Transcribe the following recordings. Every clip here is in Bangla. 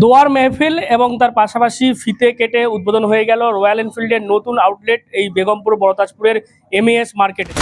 দোয়ার মেহফিল এবং তার পাশাপাশি ফিতে কেটে উদ্বোধন হয়ে গেল রয়্যাল এনফিল্ডের নতুন আউটলেট এই বেগমপুর বড়তাজপুরের এমএএস মার্কেটে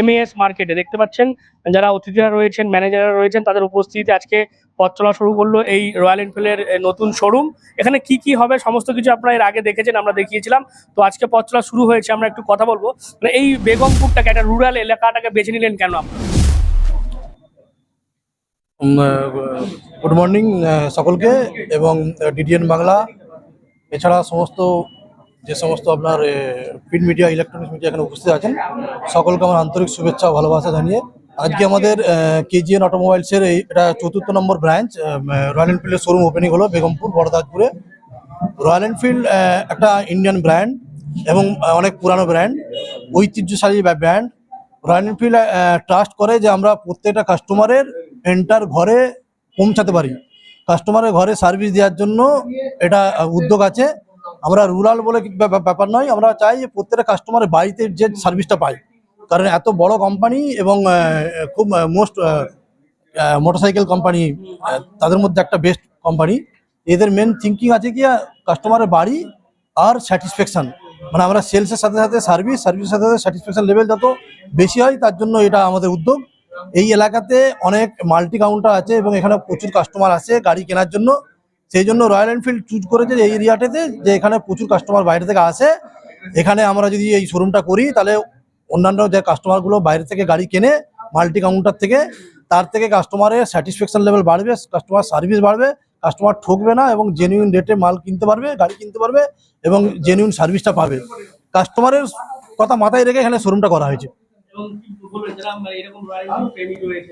এমএএস মার্কেটে দেখতে পাচ্ছেন। যারা অতিথিরা রয়েছেন, ম্যানেজাররা রয়েছেন, তাদের উপস্থিতিতে আজকে পথ চলা শুরু করল এই রয়্যাল এনফিল্ডের নতুন শোরুম এখানে কি কি হবে, সমস্ত কিছু আপনারা এর আগে দেখেছেন, আমরা দেখিয়েছিলাম। তো আজকে পথ চলা শুরু হয়েছে, আমরা একটু কথা বলব। মানে এই বেগমপুরটাকে, একটা রুরাল এলাকাটাকে বেছে নিলেন কেন আপনারা? গুড মর্নিং সকলকে এবং ডিডিএন বাংলা, এছাড়া সমস্ত যে সমস্ত আপনার প্রিন্ট মিডিয়া ইলেকট্রনিক্স মিডিয়া এখানে উপস্থিত আছেন, সকলকে আমার আন্তরিক শুভেচ্ছা ভালোবাসা জানিয়ে আজকে আমাদের কেজিএন অটোমোবাইলসের এই, এটা চতুর্থ নম্বর ব্রাঞ্চ রয়্যাল এনফিল্ডের শোরুম ওপেনিং হলো বেগমপুর বড়দাজপুরে রয়্যাল এনফিল্ড একটা ইন্ডিয়ান ব্র্যান্ড এবং অনেক পুরানো ব্র্যান্ড ঐতিহ্যশালী ব্র্যান্ড রয়্যাল এনফিল্ড ট্রাস্ট করে যে আমরা প্রত্যেকটা কাস্টমারের এন্টার ঘরে পৌঁছাতে পারি। কাস্টমারের ঘরে সার্ভিস দেওয়ার জন্য এটা উদ্যোগ আছে। আমরা রুরাল বলে ব্যাপার নয়, আমরা চাই যে প্রত্যেকটা কাস্টমারের বাড়িতে যে সার্ভিসটা পাই। কারণ এত বড় কোম্পানি এবং খুব মোস্ট মোটরসাইকেল কোম্পানি তাদের মধ্যে একটা বেস্ট কোম্পানি এদের মেন থিঙ্কিং আছে কি কাস্টমারের বাড়ি আর স্যাটিসফ্যাকশন মানে আমরা সেলসের সাথে সাথে সার্ভিস সার্ভিসের সাথে সাথে স্যাটিসফ্যাকশন লেভেল যত বেশি হয়, তার জন্য এটা আমাদের উদ্যোগ। এই এলাকাতে অনেক মাল্টি কাউন্টার আছে এবং এখানে প্রচুর কাস্টমার আছে গাড়ি কেনার জন্য। সেই জন্য রয়্যাল এনফিল্ড চুজ করেছে এই এরিয়াটাতে যে এখানে প্রচুর কাস্টমার বাইরে থেকে আসে। এখানে আমরা যদি এই শোরুমটা করি, তাহলে অন্যান্য যে কাস্টমারগুলো বাইরে থেকে গাড়ি কেনে মাল্টি কাউন্টার থেকে, তার থেকে কাস্টমারের স্যাটিসফ্যাকশন লেভেল বাড়বে কাস্টমার সার্ভিস বাড়বে কাস্টমার ঠকবে না এবং জেনুইন রেটে মাল কিনতে পারবে, গাড়ি কিনতে পারবে এবং জেনুইন সার্ভিসটা পাবে। কাস্টমারের কথা মাথায় রেখে এখানে শোরুমটা করা হয়েছে। এরকম রয়্যাল এনফিল্ড প্রেমী রয়েছে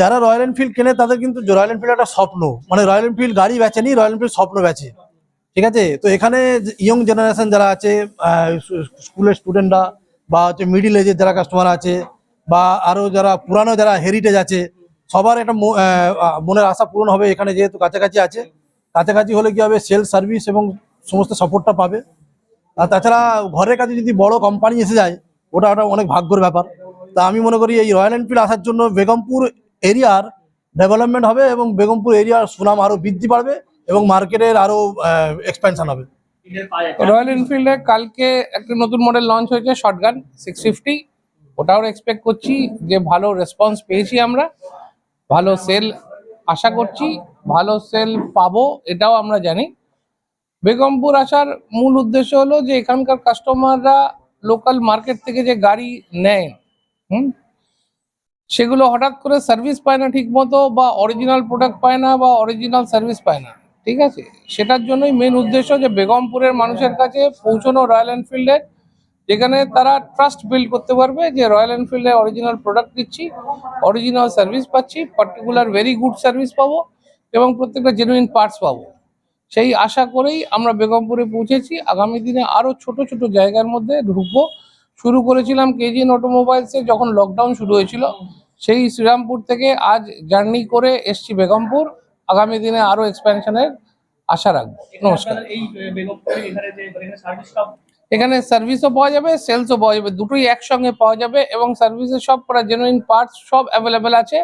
যারা রয়্যাল এনফিল্ড কেনে, তাদের কিন্তু রয়্যাল এনফিল্ড একটা স্বপ্ন। মানে রয়্যাল এনফিল্ড গাড়ি বেচেনি রয়্যাল এনফিল্ড স্বপ্ন বেচে। ঠিক আছে? তো এখানে ইয়ং জেনারেশন যারা আছে স্কুলের স্টুডেন্টরা বা হচ্ছে মিডিল এজের যারা কাস্টমার আছে, বা আরও যারা পুরানো যারা হেরিটেজ আছে, সবার একটা মনের আশা পূরণ হবে এখানে যেহেতু কাছাকাছি আছে। কাছাকাছি হলে কি হবে? সেলস সার্ভিস এবং সমস্ত সাপোর্টটা পাবে। আর তাছাড়া ঘরের কাছে যদি বড় কোম্পানি এসে যায়, ওটা ওটা অনেক ভাগ্যর ব্যাপার। তা আমি মনে করি এই রয়্যাল এনফিল্ড আসার জন্য বেগমপুর এরিয়ার ডেভেলপমেন্ট হবে এবং বেগমপুর এরিয়ার সুনাম আরও বৃদ্ধি পাবে এবং মার্কেটের আরও এক্সপেনশন হবে। রয়্যাল এনফিল্ডে কালকে একটা নতুন মডেল লঞ্চ হয়েছে শর্টগান সিক্স ফিফটি ওটাও এক্সপেক্ট করছি যে ভালো রেসপন্স পেয়েছি আমরা। ভালো সেল আশা করছি, ভালো সেল পাবো, এটাও আমরা জানি। বেগমপুর আসার মূল উদ্দেশ্য হলো যে এখানকার কাস্টমাররা লোকাল মার্কেট থেকে যে গাড়ি নেয়, হুম সেগুলো হঠাৎ করে সার্ভিস পায় না ঠিক মতো বা অরিজিনাল প্রোডাক্ট পায় না বা অরিজিনাল সার্ভিস পায় না, ঠিক আছে? সেটার জন্যই মেন উদ্দেশ্য যে বেগমপুরের মানুষের কাছে পৌঁছানো রয়্যাল এনফিল্ডের যেখানে তারা ট্রাস্ট বিল্ড করতে পারবে যে রয়্যাল এনফিল্ডে অরিজিনাল প্রোডাক্ট দিচ্ছি অরিজিনাল সার্ভিস পাচ্ছি পার্টিকুলার ভেরি গুড সার্ভিস পাবো এবং প্রত্যেকটা জেনুইন পার্টস পাবো। সেই আশা করেই আমরা বেগমপুরে পৌঁছেছি। আগামী দিনে আরও ছোট ছোট জায়গার মধ্যে ঢুকবো। শুরু করেছিলাম কেজিএন অটোমোবাইলসে যখন লকডাউন শুরু হয়েছিল সেই শ্রীরামপুর থেকে আজ জার্নি করে এসছি বেগমপুর। আগামী দিনে আরও এক্সপ্যানশনের আশা রাখব। নমস্কার। এখানে সার্ভিসও পাওয়া যাবে সেলসও পাওয়া যাবে দুটোই একসঙ্গে পাওয়া যাবে এবং সার্ভিসের সব করা জেনুইন পার্টস সব অ্যাভেলেবেল আছে।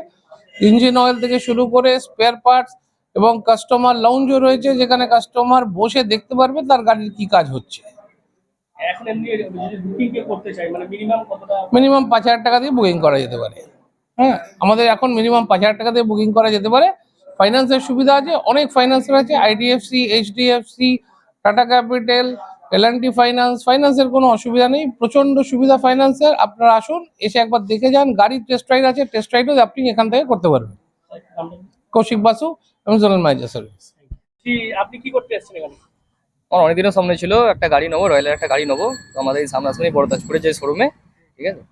ইঞ্জিন অয়েল থেকে শুরু করে স্পেয়ার পার্টস এবং কাস্টমার লাউঞ্জও রয়েছে যেখানে কাস্টমার বসে দেখতে পারবে তার গাড়ির কি কাজ হচ্ছে। এখন এমনি যদি বুকিং কে করতে চাই মানে মিনিমাম কতটা মিনিমাম পাঁচ হাজার টাকা দিয়ে বুকিং করা যেতে পারে। হ্যাঁ আমাদের এখন মিনিমাম পাঁচ হাজার টাকা দিয়ে বুকিং করা যেতে পারে। ফাইন্যান্সের সুবিধা আছে অনেক ফাইন্যান্সের আছে IDFC HDFC Tata Capital LNT finance ফাইন্যান্সের কোনো অসুবিধা নেই। প্রচণ্ড সুবিধা ফাইন্যান্সের আপনারা আসুন এসে একবার দেখে যান। গাড়ির টেস্ট রাইড আছে টেস্ট রাইডও আপনি এখান থেকে করতে পারবেন। কৌশিক বাসু এবং জোনাল ম্যানেজার সার্ভিস আপনি কি করতে এসেছেন এখানে? আমার অনেকদিনের সামনে ছিল একটা গাড়ি নেব রয়্যালের একটা গাড়ি নেব। তো আমাদের এই সামনাসামনি বড়দাজপুরের যে শোরুমে ঠিক আছে?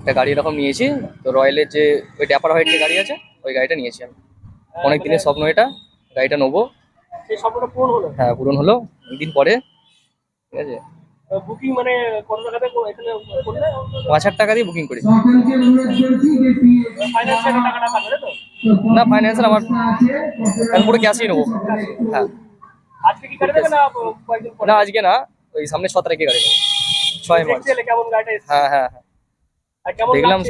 একটা গাড়ি এরকম নিয়েছি তো রয়্যালের যে ওই ড্যাপার হোয়াইট যে গাড়ি আছে ওই গাড়িটা নিয়েছি আমি। অনেক দিনের স্বপ্ন এটা গাড়িটা নেব। হ্যাঁ পূরণ হলো দিন পরে ঠিক আছে? বুকিং মানে কত টাকাতে এখানে করলে? পাঁচ হাজার টাকা দিয়ে বুকিং না ফাইন্যান্সের আমার আমি পুরো ক্যাশই নেব। হ্যাঁ। না আজকে না ওই সামনে ছ তারিখে গাড়ি ছয় মার্চ। হ্যাঁ হ্যাঁ হ্যাঁ। দেখলাম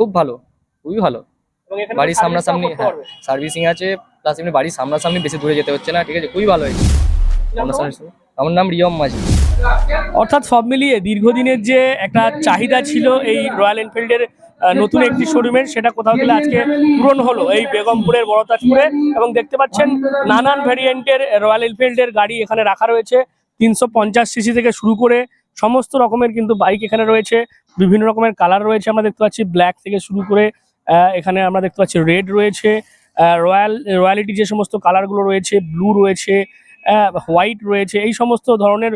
খুব ভালো খুবই ভালো। বাড়ির সামনাসামনি হ্যাঁ সার্ভিসিং আছে প্লাস এমনি বাড়ির সামনাসামনি বেশি দূরে যেতে হচ্ছে না ঠিক আছে? খুবই ভালো হয়েছে। আমার নাম রিয়ম মাঝি। অর্থাৎ সব মিলিয়ে দীর্ঘদিনের যে একটা চাহিদা ছিল এই রয়্যাল এনফিল্ডের নতুন একটি শোরুমের সেটা কোথাও গেলে আজকে পূরণ হলো এই বেগমপুরের বড়তাজপুরে। এবং দেখতে পাচ্ছেন, নানান ভ্যারিয়েন্টের রয়্যাল এনফিল্ডের গাড়ি এখানে রাখা রয়েছে। তিনশো পঞ্চাশ সিসি থেকে শুরু করে সমস্ত রকমের কিন্তু বাইক এখানে রয়েছে। বিভিন্ন রকমের কালার রয়েছে, আমরা দেখতে পাচ্ছি ব্ল্যাক থেকে শুরু করে এখানে আমরা দেখতে পাচ্ছি রেড রয়েছে। রয়্যাল রয়্যালিটি যে সমস্ত কালারগুলো রয়েছে ব্লু রয়েছে হোয়াইট রয়েছে, এই সমস্ত ধরনের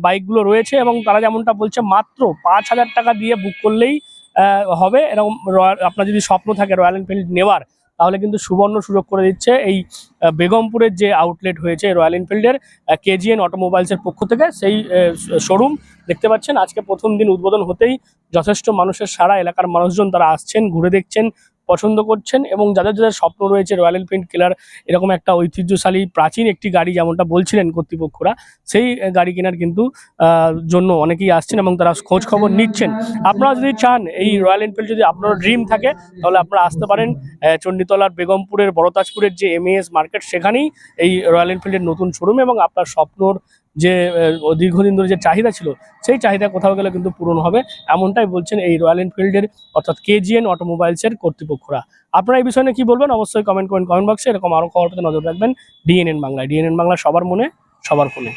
বাইকগুলো রয়েছে এবং তারা যেমনটা বলছে, মাত্র পাঁচ হাজার টাকা দিয়ে বুক করলেই হবে। এরকম রয়্যাল- আপনার যদি স্বপ্ন থাকে রয়্যাল এনফিল্ড নেওয়ার, তাহলে কিন্তু সুবর্ণ সুযোগ করে দিচ্ছে এই বেগমপুরের যে আউটলেট হয়েছে রয়্যাল এনফিল্ডের কেজিএন অটোমোবাইলসের পক্ষ থেকে। সেই শোরুম দেখতে পাচ্ছেন। আজকে প্রথম দিন উদ্বোধন হতেই যথেষ্ট মানুষের সারা এলাকার মানুষজন তারা আসছেন, ঘুরে দেখছেন পছন্দ করছেন এবং যাদের যাদের স্বপ্ন রয়েছে রয়্যাল এনফিল্ড কেলার এরকম একটা ঐতিহ্যশালী প্রাচীন একটি গাড়ি যেমনটা বলছিলেন কর্তৃপক্ষরা, সেই গাড়ি কেনার কিন্তু জন্য অনেকেই আসছেন এবং তারা খোঁজ খবর নিচ্ছেন। আপনারা যদি চান এই রয়্যাল এনফিল্ড যদি আপনার ড্রিম থাকে, তাহলে আপনারা আসতে পারেন চণ্ডীতলার বেগমপুরের, বড়তাজপুরের যে এমএএস মার্কেট সেখানেই এই রয়্যাল এনফিল্ডের নতুন শোরুম এবং আপনার স্বপ্নর যে দীর্ঘদিন ধরে যে চাহিদা ছিল, সেই চাহিদা কোথাও গেলে কিন্তু পূরণ হবে, এমনটাই বলছেন এই রয়্যাল এনফিল্ডের অর্থাৎ কেজিএন অটোমোবাইলসের কর্তৃপক্ষরা। আপনারা এই বিষয়ে কি বলবেন? অবশ্যই কমেন্ট করেন কমেন্ট বক্সে এরকম আরও খবর পেতে নজর রাখবেন। ডিএনএন বাংলায় ডিএনএন বাংলা সবার মনে, সবার ফোনে।